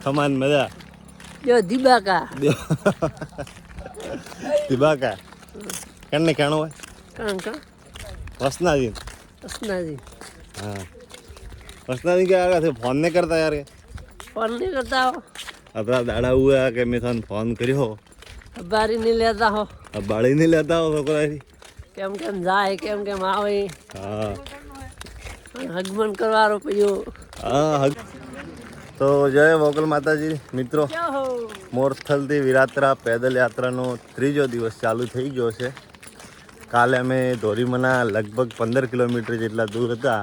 ખમાન મજા જો દીબાકા દિબાકા કેને કેણો હોય કાં કાં વસનાજી વસનાજી હા વસનાજી કે આગળ ફોન ને કરતા યાર ફોન નહીં કરતા હો આપણા દાડા ઉયા કે મેં તને ફોન કર્યો અબારી નહીં લેતા હો અબાળી બાળી નહીં લેતા હો છોકરાથી કેમ કેમ જાય કેમ કેમ આવે હા હગમન કરવાનો પયો હા હક તો જય મોકલ માતાજી મિત્રો. મોરથલથી વિરાત્રા પેદલ યાત્રાનો ત્રીજો દિવસ ચાલુ થઈ ગયો છે. કાલે અમે ધોરીમના લગભગ પંદર કિલોમીટર જેટલા દૂર હતા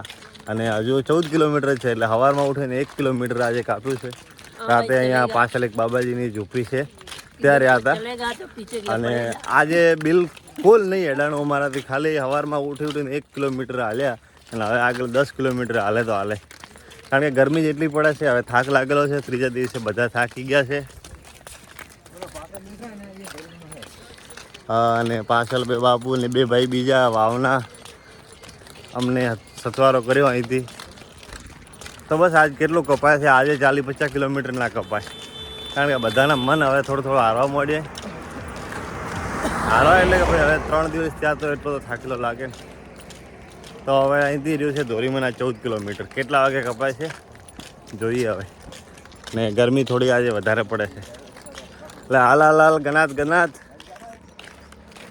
અને હજુ ચૌદ કિલોમીટર છે એટલે સવારમાં ઉઠીને એક કિલોમીટર આજે કાપ્યું છે. રાતે અહીંયા પાછળ એક બાબાજીની ઝૂંપડી છે. ત્યાં રહ્યા હતા. અને આજે બિલકુલ નહીં અડાણું અમારાથી. ખાલી સવારમાં ઉઠી ઉઠીને એક કિલોમીટર હાલ્યા અને હવે આગળ દસ કિલોમીટર હાલે તો હાલે. કારણ કે ગરમી જેટલી પડે છે, હવે થાક લાગેલો છે, ત્રીજા દિવસે બધા થાકી ગયા છે. અને પાછળ બે બાપુ ને બે ભાઈ બીજા, વાવના. અમને સથવારો કર્યો અહીંથી. તો બસ આજ કેટલું કપાય છે, આજે ચાલીસ પચાસ કિલોમીટરના કપાય. કારણ કે બધાના મન હવે થોડું થોડું હારવા મળે હારવા એટલે કે ભાઈ હવે ત્રણ દિવસ ત્યાં તો એટલો તો થાકેલો લાગે તો હવે અહીંથી રહ્યું છે ધોરીમના ચૌદ કિલોમીટર. કેટલા વાગે કપાય છે? જોઈએ હવે. ને ગરમી થોડી આજે વધારે પડે છે. એટલે હાલ હાલ હાલ ગનાત ગનાત.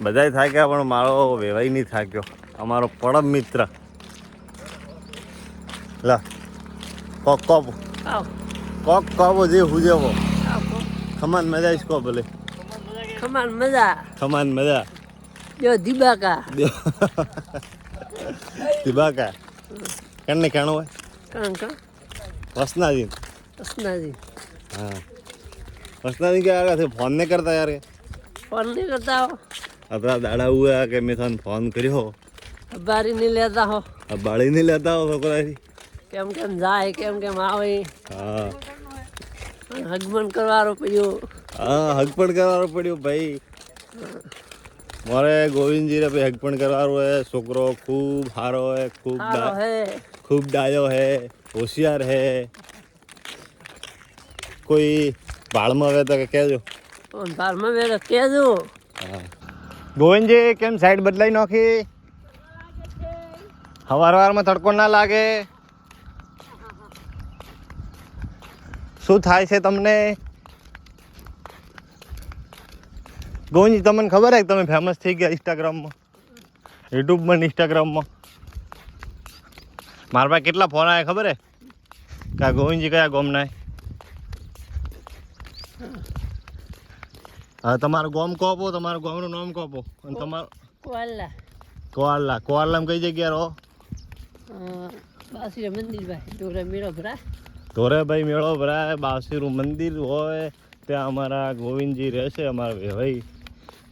બધાય થાક્યા પણ મારો વેવાઈ નહીં થાક્યો. અમારો પડમ મિત્ર. લા કોક કોપ. કોક કોપો જે હુજેવો ખમાન મજા ઇસકો ભલે ખમાન મજા. ખમાન મજા. જો દીબાકા. કેને કેણો હોય કાં કાં વસનાજી હા વસનાજી કે આગળ ફોન ને કરતા યાર ફોન નહીં કરતા હો આપણા દાડા ઉયા કે મેં તને ફોન કર્યો બારી નહીં લેતા હો આ બાળી નહીં લેતા હો છોકરાથી કેમ કેમ જાય કેમ કેમ આવે હા હગમન કરવાનો પડ્યો હા હક પણ કરવાનો પડ્યો ભાઈ મારે ગોવિંદજીને હક પણ કરવાનું હે છોકરો ખૂબ સારો હે ખૂબ ખૂબ ડાયો હે હોશિયાર હે કોઈ ભાળમાં વે તો કહેજો. ભાળમાં વે તો કહેજો. ગોવિંદજી કેમ સાઈડ બદલાઈ નાખી? હવાર હવારમાં તડકો ના લાગે? શું થાય છે તમને? ગોવિંદજી તમને ખબર હે કે તમે ફેમસ થઈ ગયા ઇન્સ્ટાગ્રામમાં યુટ્યુબમાં ઇન્સ્ટાગ્રામમાં મારા પાસે કેટલા ફોન આવ્યા ખબર હે? કે આ ગોવિંદજી કયા ગોમના નાય હવે તમારું ગોમ કોપો તમારું ગોમનું નામ કોપો અને તમારું કોલ્લા કોઆલા કોઆલામાં કઈ જગ્યા રહો? બાસુરા મંદિર ભાઈ જોડે મેળો ભરા ધોરેભાઈ મેળો ભરાય બાસીરું મંદિર હોય ત્યાં અમારા ગોવિંદજી રહેશે અમારા વેવાઈ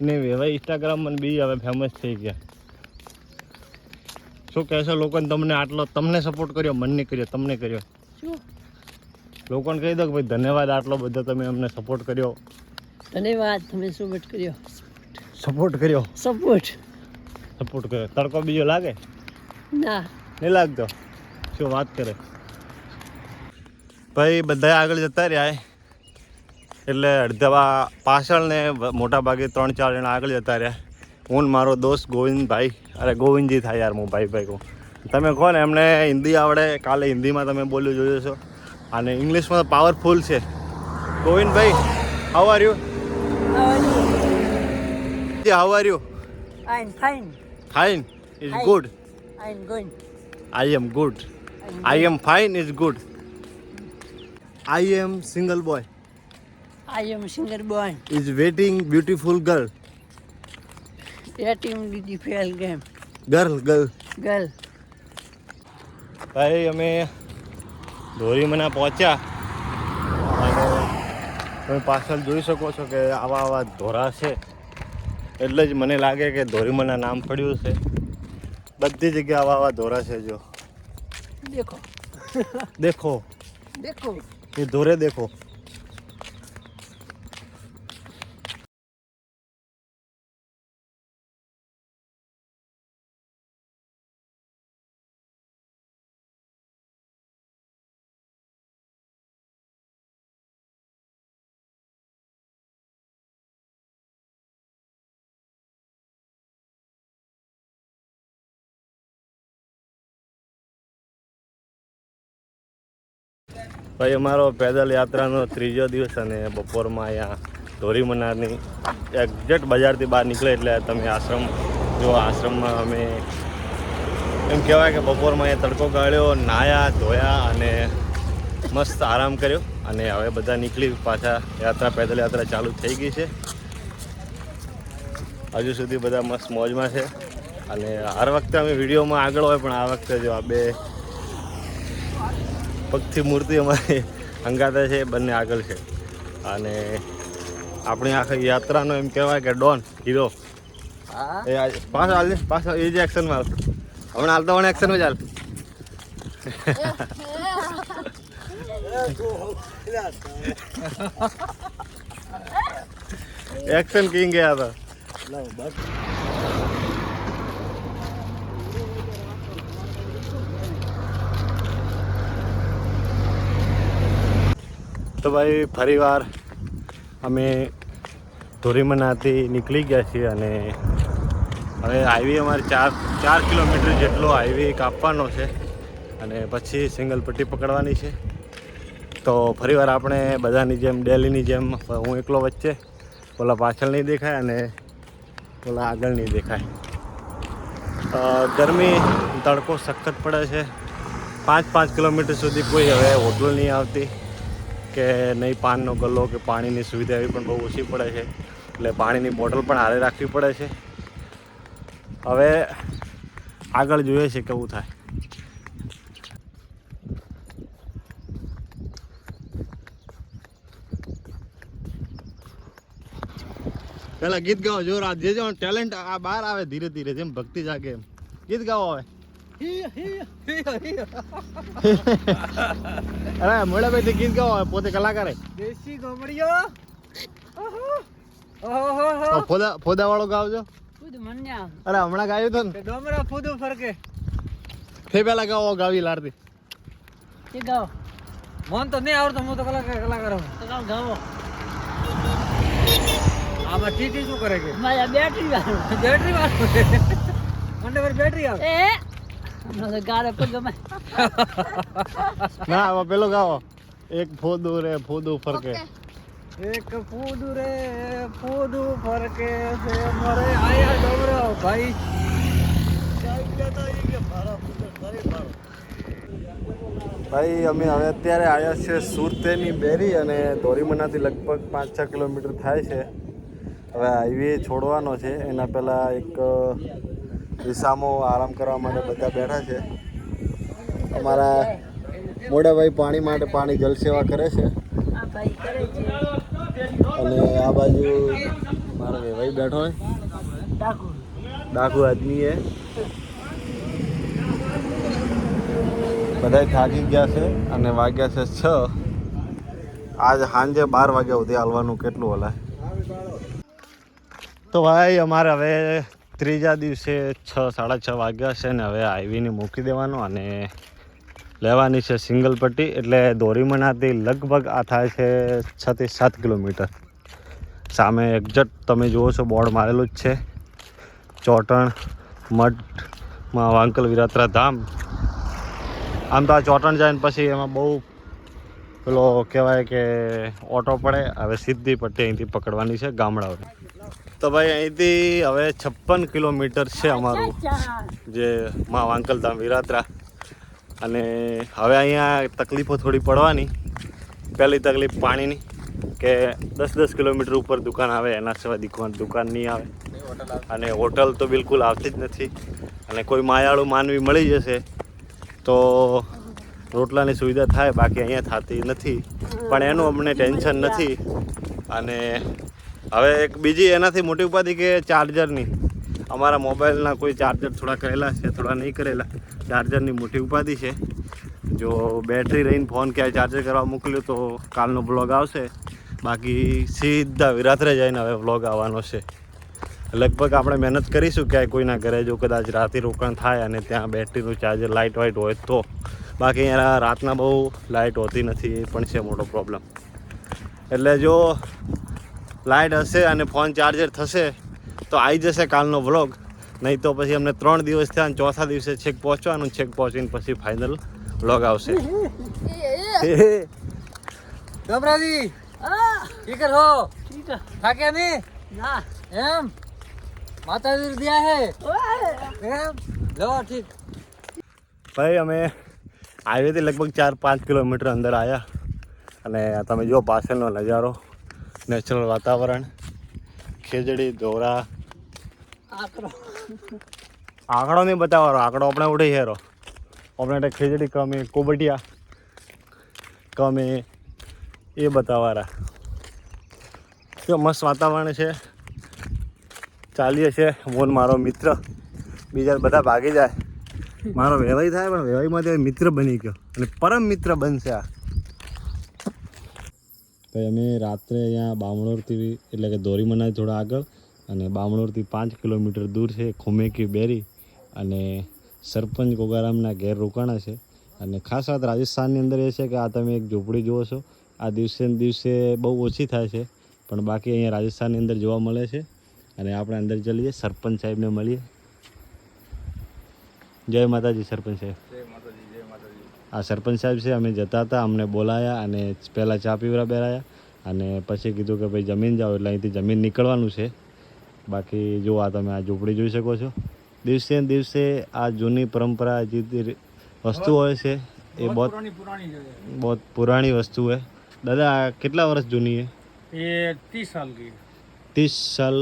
ને વેવાઈ ઇન્સ્ટાગ્રામમાં બી હવે ફેમસ થઈ ગયા. શું કહેશો લોકોને તમને આટલો તમને સપોર્ટ કર્યો મને કર્યો તમને કર્યો? શું? લોકોને કહી દો કે ભાઈ ધન્યવાદ આટલો બધો તમે અમને સપોર્ટ કર્યો. ધન્યવાદ તમે સપોર્ટ કર્યો. સપોર્ટ કર્યો? સપોર્ટ સપોર્ટ કર્યો. તડકો બીજો લાગે? ના. નહીં લાગતો? શું વાત કરે? ભાઈ બધા આગળ જતા રહ્યા. એટલે અડધા પાછળ ને વ- મોટા ભાગે ત્રણ ચાર જણા આગળ જતા રહ્યા. હું મારો દોસ્ત ગોવિંદભાઈ. અરે ગોવિંદજી થાય યાર હું ભાઈ ભાઈ કહું. તમે કહો ને એમને હિન્દી આવડે કાલે હિન્દીમાં તમે બોલ્યું જોયું છો. અને ઇંગ્લિશમાં પાવરફુલ છે. Govindbhai how are you how are you I am fine is Hi. Good I'm going. I am good I am fine is good I am single boy I am singer boy. Is waiting beautiful girl. Waiting beautiful game. Girl, girl. Girl. ભાઈ અમે ધોરીમના પહોંચ્યા અને તમે પાછળ જોઈ શકો છો કે આવા આવા ધોરા છે એટલે જ મને લાગે કે ધોરીમના નામ પડ્યું છે બધી જગ્યાએ આવા આવા ધોરા છે જો દેખો દેખો દેખો એ ધોરે દેખો ભાઈ, અમારો પેદલ યાત્રાનો ત્રીજો દિવસ અને બપોરમાં અહીંયા ધોરીમનારની એક્ઝેક્ટ બજારથી બહાર નીકળે એટલે તમે આશ્રમ, જો આશ્રમમાં અમે એમ કહેવાય કે બપોરમાં અહીંયા તડકો કાઢ્યો નાયા ધોયા અને મસ્ત આરામ કર્યો અને હવે બધા નીકળી પાછા યાત્રા, પેદલ યાત્રા ચાલુ થઈ ગઈ છે. હજુ સુધી બધા મસ્ત મોજમાં છે. અને હર વખતે અમે વિડીયોમાં આગળ હોય, પણ આ વખતે જો આ બે પગથી મૂર્તિ અમારી હંગાતે છે બંને આગળ છે. અને આપણી આખી યાત્રાનો એમ કહેવાય કે ડોન હીરો એ પાછો હાલ ને, પાછો એ જ એક્શનમાં માર હમણાં હાલતો પણ એક્શનમાં હાલ. એક્શન કિંગ ગયા હતા. તો ભાઈ ફરીવાર અમે ધોરીમનાથી નીકળી ગયા છીએ અને હવે હાઈવે અમારે ચાર ચાર કિલોમીટર જેટલો હાઈવે કાપવાનો છે અને પછી સિંગલ પટ્ટી પકડવાની છે. તો ફરીવાર આપણે બધાની જેમ, ડેલીની જેમ, હું એકલો વચ્ચે, ઓલા પાછળ નહીં દેખાય અને ઓલા આગળ નહીં દેખાય. ગરમી, તડકો સખત પડે છે. પાંચ પાંચ કિલોમીટર સુધી કોઈ હવે હોટલ નહીં આવતી. કે નહીં પાનનો ગલ્લો કે પાણીની સુવિધા એવી પણ બહુ ઓછી પડે છે. એટલે પાણીની બોટલ પણ હારે રાખવી પડે છે. હવે આગળ જોઈએ છે કેવું થાય. પેલા ગીત ગાઓ જોર આ જે જો ટેલેન્ટ આ બહાર આવે ધીરે ધીરે, જેમ ભક્તિ જાગે એમ. ગીત ગાઓ હવે. અરે મોડાભાઈ થી ગીત ગાઓ પોતે કલાકાર. હે. દેશી ગોમડીઓ ઓહો. ફોદા ફોદા વાળો ગાવજો ખુદ મન્યા અરે હમણાં ગાયું તો ને? ડોમરા ફૂદું ફરકે. ફે પેલા ગાઓ ગાવી લારતી તે ગાઓ. મન તો નહીં આવડતો હું તો કલાકાર કલાકાર હું તો ગાઓ આમાં ટીટી શું કરે કે? મારા બેટરી વાળું. બેટરી વાળું? મંડે પર બેટરી આવે? એ નો હવે પેલો ગાવો. એક ફોદું રે ફોદું ફરકે. એક ફૂદું રે ફૂદું ફરકે છે મરે. આયા ડોમરો ભાઈ. ભાઈ અમે હવે અત્યારે આવ્યા છીએ સુરતેની બેરી અને દોરીમનાથી લગભગ પાંચ છ કિલોમીટર થાય છે. હવે હાઈવે છોડવાનો છે. એના પહેલાં એક દિશામાં આરામ કરવા માટે બધા બેઠા છે. અમારા મોડાભાઈ પાણી માટે પાણી જલસેવા કરે છે. ભાઈ અને આ બાજુ મારો વેવાઈ બેઠો હોય ડાકુ આદમી એ બધા થાકી ગયા છે અને વાગ્યા છે છ. આજ સાંજે બાર વાગ્યા સુધી હાલવાનું કેટલું હલાય તો ભાઈ, અમારે હવે ત્રીજા દિવસે છ, સાડા છ વાગ્યા છે ને હવે હાઈવીને મૂકી દેવાનો અને લેવાની છે સિંગલ પટ્ટી. એટલે દોરીમણાથી લગભગ આ થાય છે છથી સાત કિલોમીટર. સામે એક્ઝેક્ટ તમે જુઓ છો, બોર્ડ મારેલું જ છે. ચોટણ મઠમાં વાંકલ વિરાત્રા ધામ. આમ તો આ ચોટણ જાય ને પછી એમાં બહુ પેલો કહેવાય કે ઓટો પડે. હવે સીધી પટ્ટી અહીંથી પકડવાની છે ગામડાઓ તો ભાઈ અહીંથી હવે છપ્પન કિલોમીટર છે અમારું. જે મા વાંકલધામ વિરાત્રા. અને હવે અહીંયા તકલીફો થોડી પડવાની. પહેલી તકલીફ પાણીની, કે દસ દસ કિલોમીટર ઉપર દુકાન આવે, એના સિવાય દુકાન દુકાન નહીં આવે. અને હોટલ તો બિલકુલ આવતી જ નથી. અને કોઈ માયાળુ માનવી મળી જશે, તો રોટલાની સુવિધા થાય, બાકી અહીંયા થતી નથી. પણ એનું અમને ટેન્શન નથી. અને હવે એક બીજી એનાથી મોટી ઉપાધિ કે ચાર્જરની. અમારા મોબાઈલના કોઈ ચાર્જર થોડા કરેલા છે, થોડા નહીં કરેલા. ચાર્જરની મોટી ઉપાધિ છે. જો બેટરી રહીને ફોન ક્યાંય ચાર્જર કરવા મોકલ્યો તો કાલનો બ્લોગ આવશે. બાકી સીધા વિરાત્રે જઈને હવે વ્લોગ આવવાનો છે. લગભગ આપણે મહેનત કરીશું ક્યાંય કોઈના ઘરે, જો કદાચ રાતે રોકાણ થાય અને ત્યાં બેટરીનું ચાર્જર લાઇટ વાઇટ હોય તો. બાકી અહીંયા રાતના બહુ લાઇટ હોતી નથી, એ પણ છે મોટો પ્રોબ્લેમ. એટલે જો લાઇટ હશે અને ફોન ચાર્જર થશે તો આવી જશે કાલનો વ્લોગ નહીં તો પછી અમને ત્રણ દિવસ થયા અને ચોથા દિવસે છેક પહોંચવાનું છેક પહોંચીને પછી ફાઇનલ વ્લોગ આવશે. ગમરાજી ઠીક હો. થાક્યા નહીં? ના. એમ? માતાજી દિયા હે? એમ? લો ઠીક. ભાઈ અમે હાઈવેથી લગભગ ચાર પાંચ કિલોમીટર અંદર આવ્યા. અને તમે જો પાછળનો નજારો. નેચરલ વાતાવરણ ખેજડી દોરા આકરો. આંકડો નહીં બતાવવાનો આંકડો આપણે ઉડે હેરો. આપણે એટલે ખેજડી કમે કોબટિયા કમે એ બતાવવાના. કેવો મસ્ત વાતાવરણ છે. ચાલીએ છે મોન મારો મિત્ર. બીજા બધા ભાગી જાય. મારો વેવાઈ થાય પણ વેવાઈમાં મિત્ર બની ગયો. અને પરમ મિત્ર બનશે આ. ભાઈ અમે રાત્રે અહીંયા બામણોરથી, એટલે કે ધોરીમનાઈ થોડા આગળ, અને બામણોરથી પાંચ કિલોમીટર દૂર છે, ખુમેકી બેરી, અને સરપંચ ગોગારામના ઘેર રોકાણા છે. અને ખાસ વાત રાજસ્થાનની અંદર એ છે કે આ તમે એક ઝૂંપડી જુઓ છો, આ દિવસે દિવસે બહુ ઓછી થાય છે, પણ બાકી અહીંયા રાજસ્થાનની અંદર જોવા મળે છે. અને આપણે અંદર ચલીએ, સરપંચ સાહેબને મળીએ. જય માતાજી સરપંચ સાહેબ. આ સરપંચ સાહેબ છે અમે જતા હતા અમને બોલાયા અને પહેલાં ચા પીવરા બેરાયા અને પછી કીધું કે ભાઈ જમીન જાઓ એટલે અહીંથી જમીન નીકળવાનું છે બાકી જો આ તમે આ ઝૂંપડી જોઈ શકો છો દિવસે ને દિવસે આ જૂની પરંપરા જે તે વસ્તુ હોય છે એ બહુ પુરાણી પુરાણી છે બહુ પુરાણી વસ્તુ है દાદા આ કેટલા વર્ષ જૂની है ये तीस साल की ત્રીસ સાલ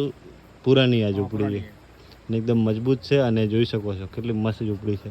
પુરાની આ ઝૂંપડી છે અને એકદમ મજબૂત છે અને જોઈ શકો છો કેટલી મસ્ત ઝૂંપડી છે